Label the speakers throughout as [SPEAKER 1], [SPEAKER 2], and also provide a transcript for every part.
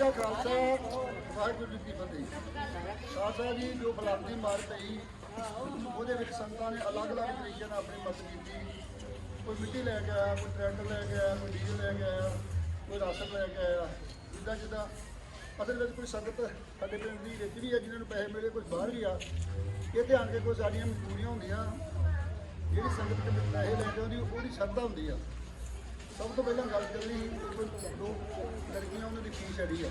[SPEAKER 1] ਕਾ ਖਾਲਸਾ ਵਾਹਿਗੁਰੂ ਜੀ ਕੀ ਫਤਿਹ। ਖਾਲਸਾ ਜੀ, ਜੋ ਬਲੰਦੀ ਮਾਰ ਪਈ ਉਹਦੇ ਵਿੱਚ ਸੰਤਾਂ ਨੇ ਅਲੱਗ-ਅਲੱਗ ਤਰੀਕੇ ਨਾਲ ਆਪਣੀ ਮਦਦ ਕੀਤੀ। ਕੋਈ ਮਿੱਟੀ ਲੈ ਕੇ ਆਇਆ, ਕੋਈ ਟਰੈਕਟਰ ਲੈ ਕੇ ਆਇਆ, ਕੋਈ ਡੀਜ਼ਲ ਲੈ ਕੇ ਆਇਆ, ਕੋਈ ਰਾਸ਼ਨ ਲੈ ਕੇ ਆਇਆ, ਜਿੱਦਾਂ ਜਿੱਦਾਂ। ਅਸਲ ਵਿੱਚ ਕੋਈ ਸੰਗਤ ਸਾਡੇ ਪਿੰਡ ਦੀ ਵਿੱਚ ਵੀ ਹੈ, ਜਿਨ੍ਹਾਂ ਨੂੰ ਪੈਸੇ ਮਿਲੇ, ਕੋਈ ਬਾਹਰ ਵੀ ਆ। ਇਹ ਧਿਆਨ ਕੇ ਕੋਈ ਸਾਡੀਆਂ ਮਜ਼ਦੂਰੀਆਂ ਹੁੰਦੀਆਂ, ਜਿਹੜੀ ਸੰਗਤ ਦੇ ਪੈਸੇ ਲੈ ਕੇ ਆਉਂਦੀ, ਉਹਦੀ ਸ਼ਰਧਾ ਹੁੰਦੀ ਆ। ਸਭ ਤੋਂ ਪਹਿਲਾਂ ਗੱਲ ਕਰਨੀ ਕੋਈ ਦੋ ਦੀ ਫੀਸ ਅੜੀ ਆ।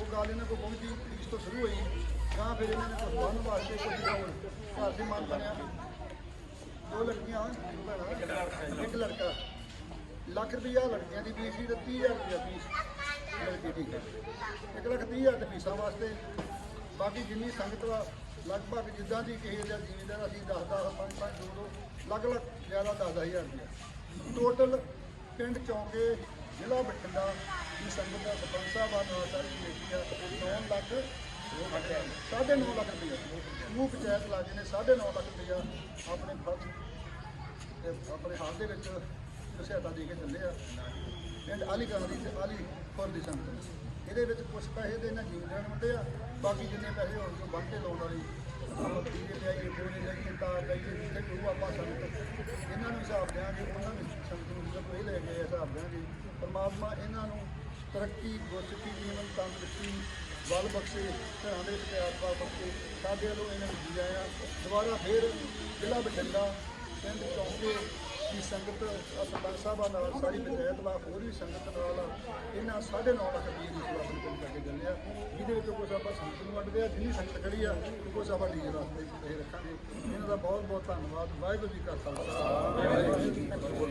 [SPEAKER 1] ਉਹ ਗੱਲ ਇਹਨਾਂ ਕੋਲ ਪਹੁੰਚੀ ਫੀਸ ਤੋਂ ਸ਼ੁਰੂ ਹੋਈ। ਤਾਂ ਫਿਰ ਇਹਨਾਂ ਨੇ ਕੁਝ ਬੰਨ ਵਾਸਤੇ ਕੁਝ ਹੋਰ ਘਰ ਦੇ ਮਨ ਬਣਿਆ ਦੋ ਲੜਕੀਆਂ ਭੈਣਾਂ, ਇੱਕ ਲੜਕਾ। ਲੱਖ ਰੁਪਈਆ ਲੜਕੀਆਂ ਦੀ ਫੀਸ ਸੀ ਤੇ 30000 ਰੁਪਈਆ ਫੀਸ ਲੜਕੀ ਦੀ। ਇੱਕ ਲੱਖ 30000 ਦੀ ਫੀਸਾਂ ਵਾਸਤੇ। ਬਾਕੀ ਜਿੰਨੀ ਸੰਗਤ ਵਾ ਲਗਭਗ ਜਿੱਦਾਂ ਦੀ ਕਿਸੇ ਦਾ ਜ਼ਿਮੀਂਦਾਰ ਅਸੀਂ 10 10 5 5 2 2 ਲੱਖ ਲੱਖ ਜ਼ਿਆਦਾ 10000 ਰੁਪਈਆ। ਟੋਟਲ ਪਿੰਡ ਚੌਂਕੇ ਜ਼ਿਲ੍ਹਾ ਬਠਿੰਡਾ ਦੀ ਸੰਗਤ ਦਾ ਸਰਪੰਚ ਸਾਹਿਬ ਆ, ਨਾਲ ਸਾਰੀ ਕਮੇਟੀ ਆ 9 ਲੱਖ ਸਾਢੇ 9 ਲੱਖ ਰੁਪਈਆ। ਸਮੂਹ ਪੰਚਾਇਤ ਲਾਗੇ ਨੇ, ਸਾਢੇ 9 ਲੱਖ ਰੁਪਈਆ ਆਪਣੇ ਫਰਜ਼ ਆਪਣੇ ਹਾਲ ਦੇ ਵਿੱਚ ਸਹਾਇਤਾ ਦੇ ਕੇ ਚੱਲੇ ਆ। ਪਿੰਡ ਆਲੀ ਕਲਾਂ ਦੀ ਤੇ ਆਲੀ ਖੁਰ ਦੀ ਸੰਗਤ। ਇਹਦੇ ਵਿੱਚ ਕੁਝ ਪੈਸੇ ਤੇ ਇਹਨਾਂ ਜੀਵਨ ਨੂੰ ਵੰਡੇ ਆ, ਬਾਕੀ ਜਿੰਨੇ ਪੈਸੇ ਹੋਣ ਤੋਂ ਬੰਦ ਤੇ ਲਾਉਣ ਵਾਲੀ ਆਪਾਂ ਦੀਵੇ ਤੇ ਆਈਏ ਬੋਲੇ ਲਈਏ ਤਾਰ ਲਈਏ ਜਿੱਥੇ ਆਪਾਂ ਸੰਗਤ ਇਹਨਾਂ ਨੂੰ ਹਿਸਾਬ ਦਿਆਂਗੇ ਉਹਨਾਂ ਨੂੰ ਸੰਗਤ ਨੂੰ ਜਦੋਂ ਇਹ ਲੈ ਕੇ ਹਿਸਾਬ ਦਿਆਂਗੇ ਪਰਮਾਤਮਾ ਇਹਨਾਂ ਨੂੰ ਤਰੱਕੀ ਗੁਰਸਿੱਖੀ ਜੀਵਨ ਤੰਦਰੁਸਤੀ ਬਲ ਬਖਸ਼ੇ ਘਰਾਂ ਦੇ ਵਿੱਚ ਪਿਆਰ ਪਾ ਬਖਸ਼ੇ ਸਾਡੇ ਵੱਲੋਂ ਇਹਨਾਂ ਨੂੰ ਜੀ ਆਇਆ। ਦੁਬਾਰਾ ਫੇਰ ਜ਼ਿਲ੍ਹਾ ਬਠਿੰਡਾ, ਪਿੰਡ ਚੌਂਕੇ ਦੀ ਸੰਗਤ ਆਹ ਸਰਪੰਚ ਸਾਹਿਬਾਂ ਨਾਲ, ਸਾਰੀ ਪੰਚਾਇਤ ਵਾ ਹੋਰ ਵੀ ਸੰਗਤ ਨਾਲ, ਇਹਨਾਂ 9.5 ਲੱਖ ਰੁਪਏ ਦੀ ਸੇਵਾ ਆਪਣੀ ਕਰਕੇ ਚੱਲਿਆ ਜਿਹਦੇ ਵਿੱਚ ਕੁਝ ਆਪਾਂ ਸੰਗਤ ਨੂੰ ਵੰਡਦੇ ਆ, ਜਿੰਨੀ ਸੰਗਤ ਖੜੀ ਆ ਕੁਝ ਆਪਾਂ ਡੀਜੇ ਵਾਸਤੇ ਪੈਸੇ ਰੱਖਾਂਗੇ। ਇਹਨਾਂ ਦਾ ਬਹੁਤ ਬਹੁਤ ਧੰਨਵਾਦ। ਵਾਹਿਗੁਰੂ ਜੀ ਕਾ ਖਾਲਸਾ।